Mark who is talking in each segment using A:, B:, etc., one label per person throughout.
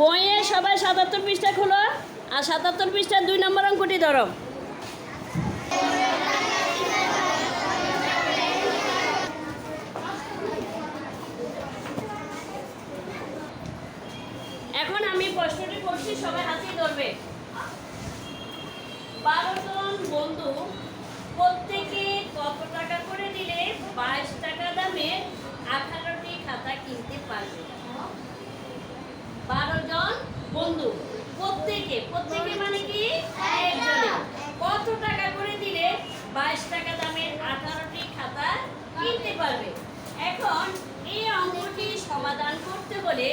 A: বইয়ে সবাই সাতাত্তর পৃষ্ঠা খোলো, আর সাতাত্তর পৃষ্ঠার দুই নম্বর অঙ্কটি ধরো। এখন আমি প্রশ্নটি করছি, সবাই হাতেই ধরবে। বারো জন বন্ধু প্রত্যেকে কত টাকা করে দিলে বাইশ টাকা দামে আঠারোটি খাতা কিনতে পারবে? বারো বন্ধু, প্রত্যেকে প্রত্যেকে মানে কি? কত টাকা করে দিলে বাইশ টাকা দামের আঠারোটি খাতা কিনতে পারবে? এখন এই অঙ্কটি সমাধান করতে হলে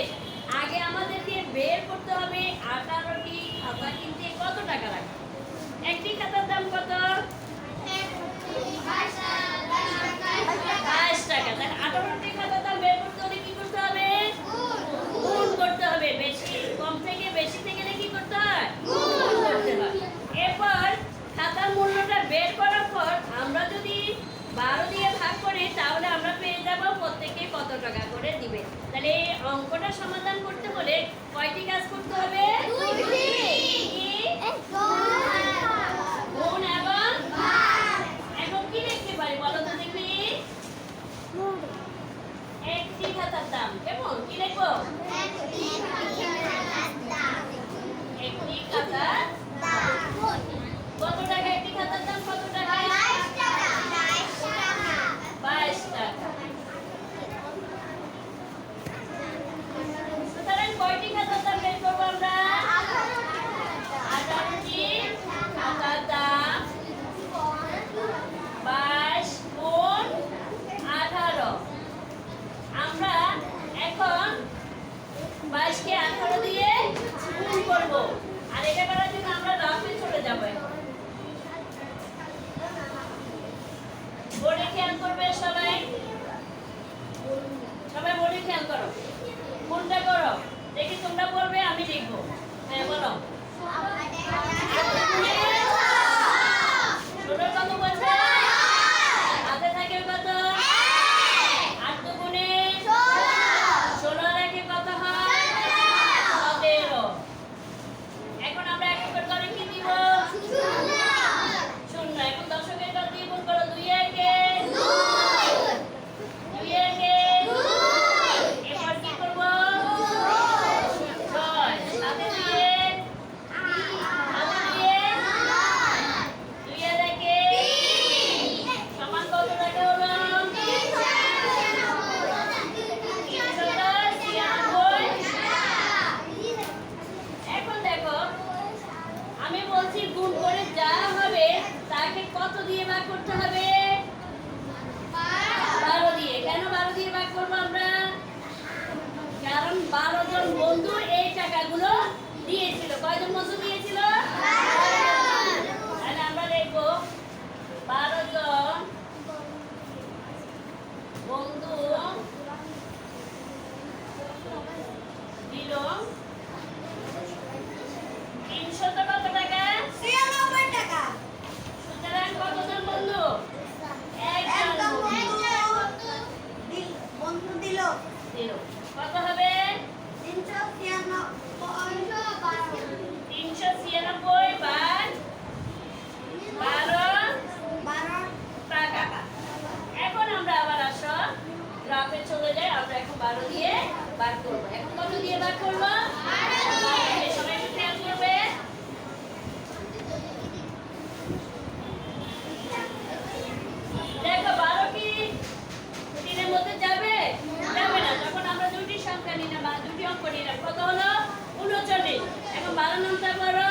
A: আগে আমাদেরকে বের করতে হবে আঠারোটি খাতা কিনতে কত টাকা লাগবে? একটি খাতার দাম কত বাইশ টাকা তাহলে আঠারোটি খাতার দাম বের করতে হলে কি করতে হবে গুণ করতে হবে বেশি কম থেকে বেশিতে গেলে কি করতে হয় গুণ করতে হয় এরপর খাতার মূল্যটা বের করার পর আমরা যদি বারো দিয়ে ভাগ করি তাহলে আমরা পেয়ে যাব প্রত্যেকে কত টাকা করে দিবে তাহলে এই অঙ্কটা সমাধান করতে হলে কয়টি কাজ করতে হবে
B: কি?
A: গুণ এবং এখন কি লিখতে পারি বলো তো দেখি একটি খাতার দাম কেমন কি লিখব একটি খাতার কত টাকা একটি খাতার দাম কত টাকা বাইশ টাকা সুতরাং কয়টি খাতার দাম বের করব আমরা আঠারোটি খাতার দাম বাইশ গুণ আঠারো আমরা এখন বাইশকে আঠারো দিয়ে গুণ করব আর এটা করার জন্য আমরা রাফে চলে যাব এখন বোর্ডে খেয়াল করবে সবাই সবাই বোর্ডে খেয়াল করো কোনটা করো দেখি তোমরা বলবে আমি লিখব হ্যাঁ বলো ষোলো কত বলছে হাতে থাকে কত আট দুগুণে ষোলো রেখে কত হয় সতেরো এখন আমরা এক এক করে কি দিব শূন্য এখন দশকের ঘর দিয়ে গুণ করো দুই একে দুই একে এরপর কি করব ছয় সাথে দিয়ে সাথে দিয়ে দুই এর একে সমান কত টাকা হলো তিনশো দশ ছিয়ানব্বই এখন দেখো আমি বলছি গুণ করে যা হবে তাকে কত দিয়ে ভাগ করতে হবে। বারো দিয়ে। কেন বারো দিয়ে ভাগ করব আমরা? কারণ বারো জন বন্ধু এই টাকাগুলো দিয়েছিল। কয়জন বন্ধু দিয়েছিল? বারো দিয়ে বার এখন কত দিয়ে বার সবাই একটু খেয়াল করবে। দেখো বারো কি মধ্যে যাবে? যাবে না। তখন আমরা দুটি সংখ্যা নিলাম দুটি অঙ্ক নিলাম কত হলো? উনচল্লিশ। এখন বারো নামতে পারো?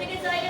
A: থেকে জায়গা